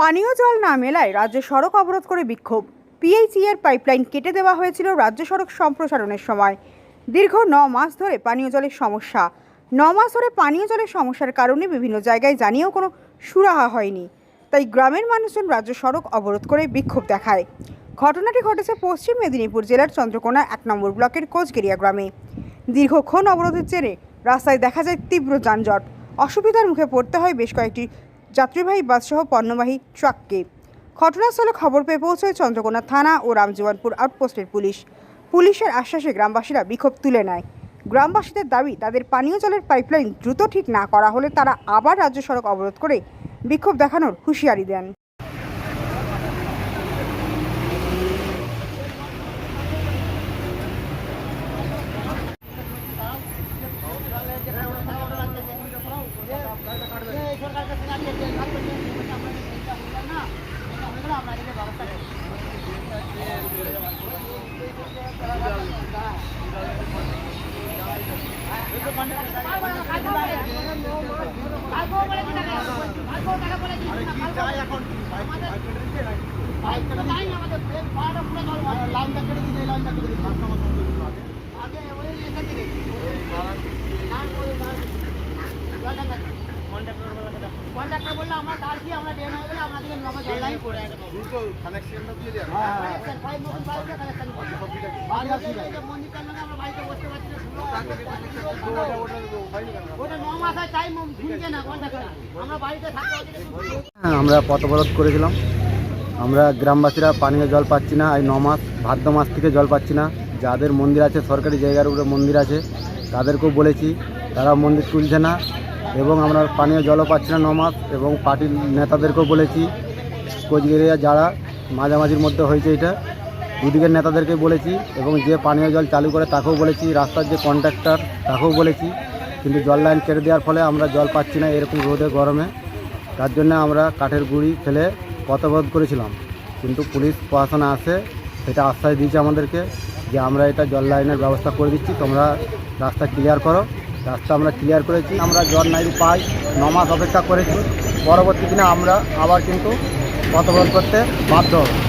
পানীয় জল না মেলায় রাজ্য সড়ক অবরোধ করে বিক্ষোভ। পিএইচই এর পাইপলাইন কেটে দেওয়া হয়েছিল রাজ্য সড়ক সম্প্রসারণের সময়। দীর্ঘ ন মাস ধরে পানীয় জলের সমস্যা। ন মাস ধরে পানীয় জলের সমস্যার কারণে বিভিন্ন জায়গায় জানিয়েও কোনো সুরাহা হয়নি। তাই গ্রামের মানুষজন রাজ্য সড়ক অবরোধ করে বিক্ষোভ দেখায়। ঘটনাটি ঘটেছে পশ্চিম মেদিনীপুর জেলার চন্দ্রকোনা এক নম্বর ব্লকের কোচগেরিয়া গ্রামে। দীর্ঘক্ষণ অবরোধের জেরে রাস্তায় দেখা যায় তীব্র যানজট। অসুবিধার মুখে পড়তে হয় বেশ কয়েকটি যাত্রীবাহী বাসসহ পণ্যবাহী ট্রাককে। ঘটনাস্থলে খবর পেয়ে পৌঁছয় চন্দ্রকোনা থানা ও রামজীবনপুর আউটপোস্টের পুলিশ। পুলিশের আশ্বাসে গ্রামবাসীরা বিক্ষোভ তুলে নেয়। গ্রামবাসীদের দাবি, তাদের পানীয় জলের পাইপলাইন দ্রুত ঠিক না করা হলে তারা আবার রাজ্য সড়ক অবরোধ করে বিক্ষোভ দেখানোর হুঁশিয়ারি দেন। সরকার কাছে না দিয়ে আমরা এদিকে ব্যবস্থা লাইনটা কেটে দিতে লাইনটা কেটে দিতে আগে ওই লেখা দিলে না ওই না আমরা হয়ে গেলে আপনাদেরকে নগদ জল লাইন করে কানেকশনটা দিয়ে দেন কানেকশন ফাইভ নতুন পাইপে কানেকশন আর হচ্ছে এই যে আমরা বাড়িতে বসতে পারছি না ওটা ন মাস হয় টাইম ঢুকছে না কন্ট্রাক্টর আমরা বাড়িতে থাকতে পারছি না হ্যাঁ, আমরা পথ করেছিলাম। আমরা গ্রামবাসীরা পানীয় জল পাচ্ছি না এই ন মাস ভাদ্র মাস থেকে জল পাচ্ছি না। যাদের মন্দির আছে সরকারি জায়গার উপরে মন্দির আছে তাদেরকেও বলেছি তারা মন্দির তুলছে না। এবং আমরা পানীয় জলও পাচ্ছি না ন মাস এবং পার্টির নেতাদেরকেও বলেছি কোচগেরিয়া যারা মাঝামাঝির মধ্যে হয়েছে এটা, দুদিকের নেতাদেরকে বলেছি, এবং যে পানীয় জল চালু করে তাকেও বলেছি, রাস্তার যে কন্ট্রাক্টর তাকেও বলেছি, কিন্তু জল লাইন কেটে দেওয়ার ফলে আমরা জল পাচ্ছি না এরকম রোদে গরমে। তার জন্য আমরা কাঠের গুঁড়ি ফেলে পথবোধ করেছিলাম, কিন্তু পুলিশ প্রশাসনে আসে, সেটা আশ্বাস দিয়েছে আমাদেরকে যে আমরা এটা জল লাইনের ব্যবস্থা করে দিচ্ছি, তোমরা রাস্তা ক্লিয়ার করো। রাস্তা আমরা ক্লিয়ার করেছি। আমরা জল নাই পাই ন মাস অপেক্ষা করেছি। পরবর্তী দিনে আমরা আবার কিন্তু পথবল করতে বাধ্য হব।